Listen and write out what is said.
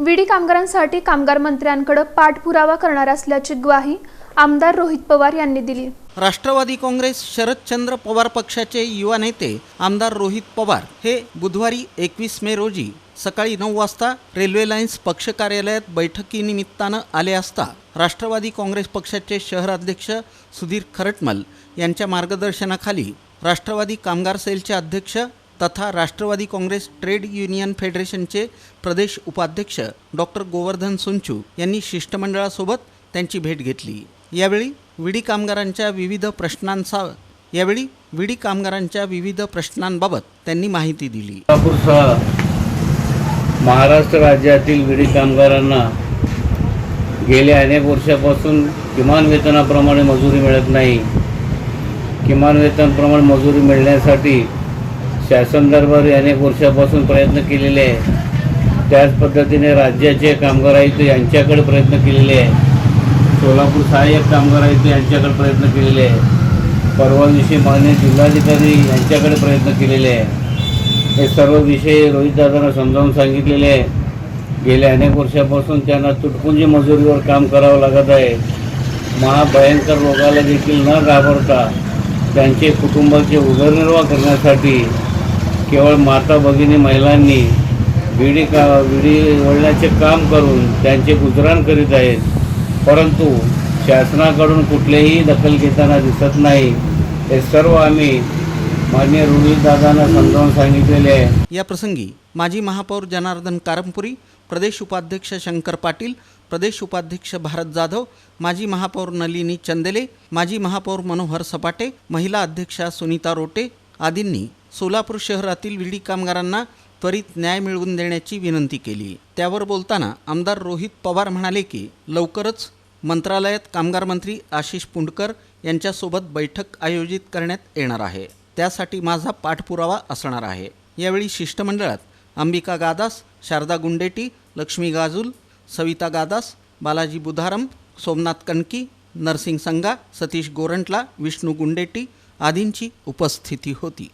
विडी कामगारांसाठी कामगार मंत्र्यांकडे पाठपुरावा करणार असल्याची ग्वाही आमदार रोहित पवार यांनी दिली. राष्ट्रवादी काँग्रेस शरदचंद्र पवार पक्षाचे युवा नेते आमदार रोहित पवार हे बुधवारी एकवीस मे रोजी सकाळी नऊ वाजता रेल्वे लाईन्स पक्ष कार्यालयात बैठकीनिमित्तानं आले असता राष्ट्रवादी काँग्रेस पक्षाचे शहराध्यक्ष सुधीर खरटमल यांच्या मार्गदर्शनाखाली राष्ट्रवादी कामगार सेलचे अध्यक्ष तथा राष्ट्रवादी काँग्रेस ट्रेड युनियन फेडरेशनचे प्रदेश उपाध्यक्ष डॉक्टर गोवर्धन सुंचू यांनी शिष्टमंडळासोबत त्यांची भेट घेतली. यावेळी विडी कामगारांच्या विविध प्रश्नांचा यावेळी विडी कामगारांच्या विविध प्रश्नांबाबत त्यांनी माहिती दिली. महाराष्ट्र राज्यातील विडी कामगारांना गेल्या अनेक वर्षापासून किमान वेतनाप्रमाणे मजुरी मिळत नाही. किमान वेतनाप्रमाणे मजुरी मिळण्यासाठी शासन दरबारी अनेक वर्षापासून प्रयत्न केलेले आहे. त्याच पद्धतीने राज्याचे कामगार आयुक्त यांच्याकडे प्रयत्न केलेले आहे. सोलापूर सहाय्यक कामगार आयुक्त यांच्याकडे प्रयत्न केलेले आहे. परवा दिवशी माननीय जिल्हाधिकारी यांच्याकडे प्रयत्न केलेले आहे. हे सर्व विषय रोहितदादांना समजावून सांगितलेले आहे. गेल्या अनेक वर्षापासून त्यांना तुटपुंजी मजुरीवर काम करावं लागत आहे. महाभयंकर रोगाला देखील न घाबरता त्यांचे कुटुंबाचे उदरनिर्वाह करण्यासाठी केवळ माता भगिनी महिलांनी विडी का विडी वळण्याचे काम करून त्यांचे गुजराण करीत आहेत. परंतु शासनाकडून कुठलेही दखल घेताना दिसत नाही. हे सर्व आम्ही मान्य रोहितदादांना समजावून सांगितलेले आहे. या प्रसंगी माजी महापौर जनार्दन कारमपुरी प्रदेश उपाध्यक्ष शंकर पाटील प्रदेश उपाध्यक्ष भारत जाधव माजी महापौर नलिनी चंदेले माजी महापौर मनोहर सपाटे महिला अध्यक्षा सुनीता रोटे आदींनी सोलापूर शहरातील विडी कामगारांना त्वरित न्याय मिळवून देण्याची विनंती केली. त्यावर बोलताना आमदार रोहित पवार म्हणाले की लवकरच मंत्रालयात कामगार मंत्री आशिष पुंडकर यांच्यासोबत बैठक आयोजित करण्यात येणार आहे. त्यासाठी माझा पाठपुरावा असणार आहे. यावेळी शिष्टमंडळात अंबिका गादास शारदा गुंडेटी लक्ष्मी गाजुल सविता गादास बालाजी बुधारम सोमनाथ कणकी नरसिंग संगा सतीश गोरंटला विष्णू गुंडेटी आदींची उपस्थिती होती.